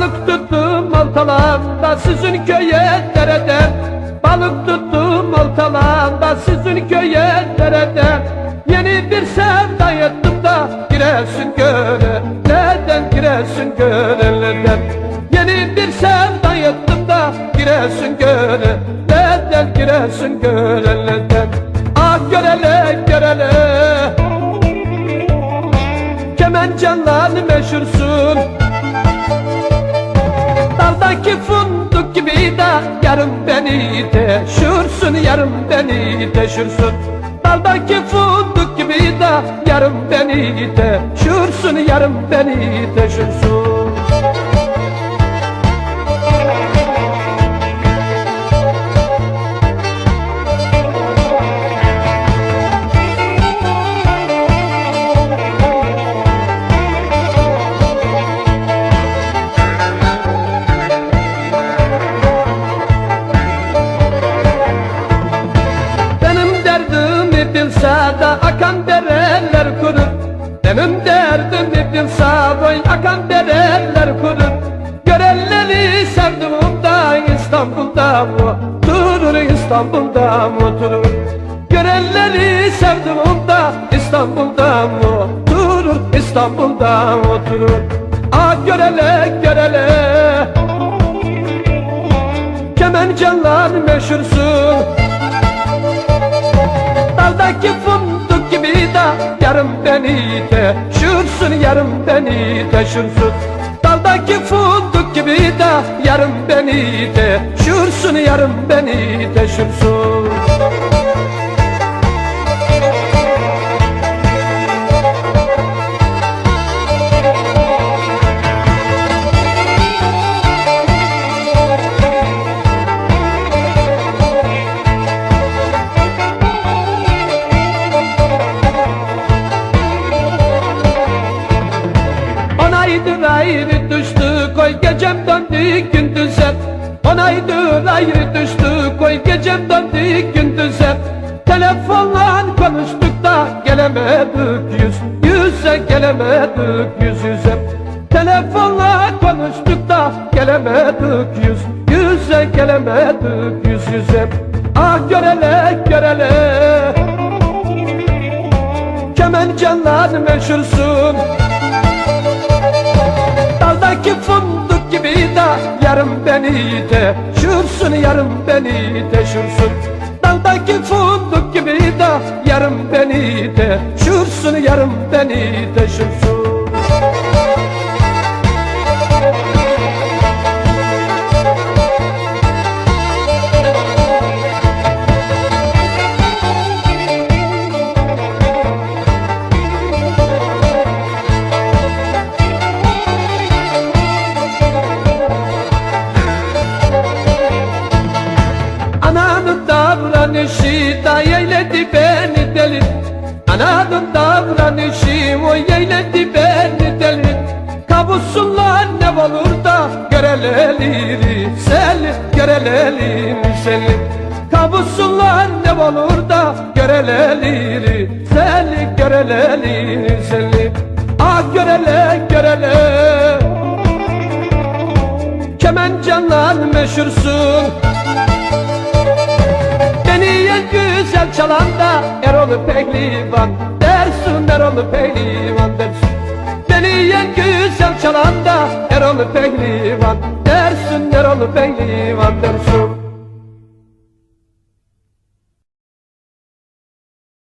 Balık tuttum oltalarda sizin köye derede. Balık tuttum oltalarda sizin köye derede. Yeni bir sevda yettim da giresin göle Neden giresin gönüllüden Yeni bir sevda yettim da giresin göle Neden giresin gönüllüden Ah görele görele. Kemencanlar meşhursun. Daldaki fındık gibi de yarım beni teşhursun Yarım beni teşhursun. Daldaki fındık gibi de yarım beni teşhursun Yarım beni teşhursun akan dereler kurur Benim derdimi bilse boy akan dereler kurur Görelleri sevdiğimde İstanbul'da mı durur İstanbul'da mı durur. Görelleri sevdiğimde İstanbul'da mı durur İstanbul'da mı durur. Ah görele görele. Kemençanlar meşhursun yarım beni teşhursun Yarım beni teşhursun Daldaki fındık gibi de yarım beni teşhursun Yarım beni teşhursun ayrı düştü koy gecem döndü gündüze Telefonla konuştuk da gelemedik yüz yüze gelemedik yüz yüze. Telefonla konuştuk da gelemedik yüz yüze gelemedik yüz yüze. Ah görele görele. Kemençanlar meşhursun. Daldaki fındık gibi de yarım beni teşhursun Yarım beni teşhursun Daldaki fındık gibi de yarım beni teşhursun Yarım beni teşhursun eyledi beni deli Ananın davranışı o eyledi beni deli Kabusunla ne olur da göreleleri seni Görelerini seni Kabusunla ne olur da göreleleri seni Görelerini seni Ah görele görele. Kemençanlar meşhursun güzel çalan da Erol Pehlivan. Dersin Erol Pehlivan dersin Beni en güzel çalan da Erol Pehlivan. Dersin Erol Pehlivan dersin